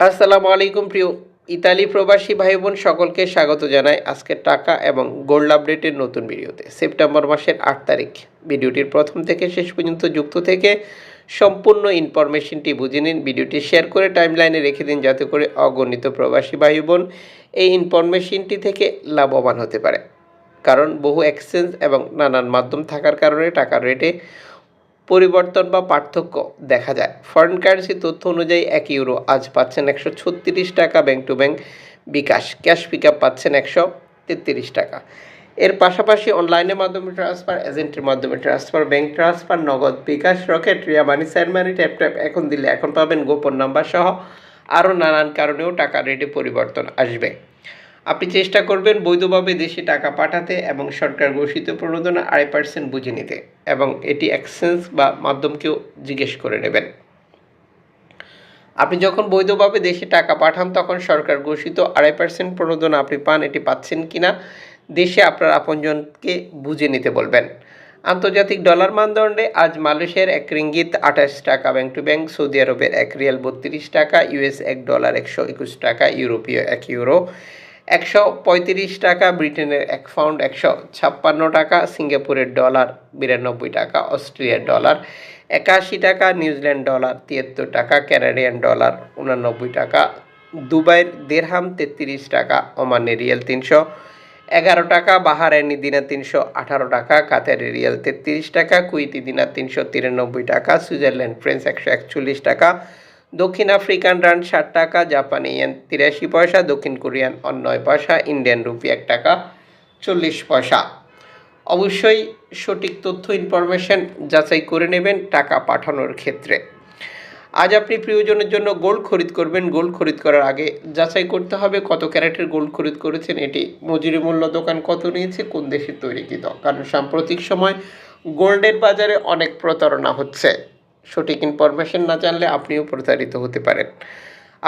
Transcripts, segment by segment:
আসসালামু আলাইকুম, প্রিয় ইতালি প্রবাসী ভাই বোন সকলকে স্বাগত জানাই আজকে টাকা এবং গোল্ড আপডেটের নতুন ভিডিওতে। সেপ্টেম্বর মাসের আট তারিখ। ভিডিওটির প্রথম থেকে শেষ পর্যন্ত যুক্ত থেকে সম্পূর্ণ ইনফরমেশনটি বুঝে নিন। ভিডিওটি শেয়ার করে টাইমলাইনে রেখে দিন, যাতে করে অগণিত প্রবাসী ভাই বোন এই ইনফরমেশনটি থেকে লাভবান হতে পারে। কারণ বহু এক্সচেঞ্জ এবং নানান মাধ্যম থাকার কারণে টাকার রেটে পরিবর্তন বা পার্থক্য দেখা যায়। ফরেন কারেন্সি তথ্য অনুযায়ী এক ইউরো আজ পাচ্ছেন একশো ছত্রিশ টাকা bank to bank bKash. Cash pick up পাচ্ছেন একশো তেত্রিশ টাকা। এর পাশাপাশি অনলাইনের মাধ্যমে ট্রান্সফার এজেন্টের মাধ্যমে transfer bank transfer Nagad bKash Rocket Ria money sir money tap tap এখন দিলে এখন পাবেন গোপন নাম্বার সহ আরও নানান কারণেও টাকা রেটে পরিবর্তন আসবে। আপনি চেষ্টা করবেন বৈধভাবে দেশে টাকা পাঠাতে এবং সরকার ঘোষিত প্রণোদনা আড়াই পার্সেন্ট বুঝে নিতে এবং এটি এক্সচেঞ্জ বা মাধ্যমকেও জিজ্ঞেস করে নেবেন। আপনি যখন বৈধভাবে দেশে টাকা পাঠান, তখন সরকার ঘোষিত আড়াই পার্সেন্ট প্রণোদনা আপনি পান, এটি পাচ্ছেন কিনা, দেশে আপনার আপনজনকে বুঝে নিতে বলবেন। আন্তর্জাতিক ডলার মানদণ্ডে আজ মালয়েশিয়ার এক রিঙ্গিত আঠাশ টাকা, ব্যাংক টু ব্যাংক, সৌদি আরবের এক রিয়াল বত্রিশ টাকা ইউএস এক ডলার একশো একুশ টাকা, ইউরোপীয় এক ইউরো। একশো পঁয়ত্রিশ টাকা, ব্রিটেনের এক পাউন্ড একশো ছাপ্পান্ন টাকা, সিঙ্গাপুরের ডলার বিরানব্বই টাকা অস্ট্রেলিয়ার ডলার একাশি টাকা, নিউজিল্যান্ড ডলার তিয়াত্তর টাকা, ক্যানাডিয়ান ডলার উনানব্বই টাকা, দুবাইয়ের দেড়হাম তেত্রিশ টাকা, ওমানের রিয়েল তিনশো এগারো টাকা বাহারাইনি দিনার তিনশো আঠারো টাকা, কাতারের রিয়াল তেত্রিশ টাকা কুইতি দিনার তিনশো তিরানব্বই টাকা, সুইজারল্যান্ড ফ্রেন্স একশো একচল্লিশ টাকা দক্ষিণ আফ্রিকান রান ষাট টাকা, জাপানি ইয়েন তিরাশি পয়সা, দক্ষিণ কোরিয়ান অন নয় পয়সা, ইন্ডিয়ান রুপি এক টাকা, চল্লিশ পয়সা। অবশ্যই সঠিক তথ্য, ইনফরমেশন যাচাই করে নেবেন টাকা পাঠানোর ক্ষেত্রে। আজ আপনি প্রিয়জনের জন্য গোল্ড খরিদ করবেন। গোল্ড খরিদ করার আগে যাচাই করতে হবে কত ক্যারেটের গোল্ড খরিদ করেছেন, এটি মজুরি মূল্য দোকান কত নিয়েছে, কোন দেশের তৈরিকৃত কারণ সাম্প্রতিক সময় গোল্ডের বাজারে অনেক প্রতারণা হচ্ছে। সঠিক ইনফরমেশন না জানলে আপনিও প্রতারিত হতে পারেন।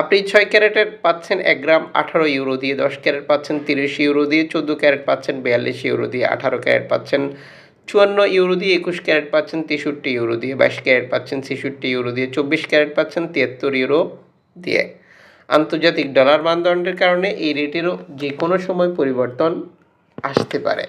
আপনি ছয় ক্যারেটের পাচ্ছেন এক গ্রাম, আঠারো ইউরো দিয়ে দশ ক্যারেট পাচ্ছেন, তিরিশ ইউরো দিয়ে চোদ্দ ক্যারেট পাচ্ছেন, বিয়াল্লিশ ইউরো দিয়ে আঠারো ক্যারেট পাচ্ছেন, চুয়ান্ন ইউরো দিয়ে একুশ ক্যারেট পাচ্ছেন, তেষট্টি ইউরো দিয়ে বাইশ ক্যারেট পাচ্ছেন, ছেষট্টি ইউরো দিয়ে চব্বিশ ক্যারেট পাচ্ছেন, তিয়াত্তর ইউরো দিয়ে। আন্তর্জাতিক ডলার মানদণ্ডের কারণে এই রেটেরও যে কোনো সময় পরিবর্তন আসতে পারে।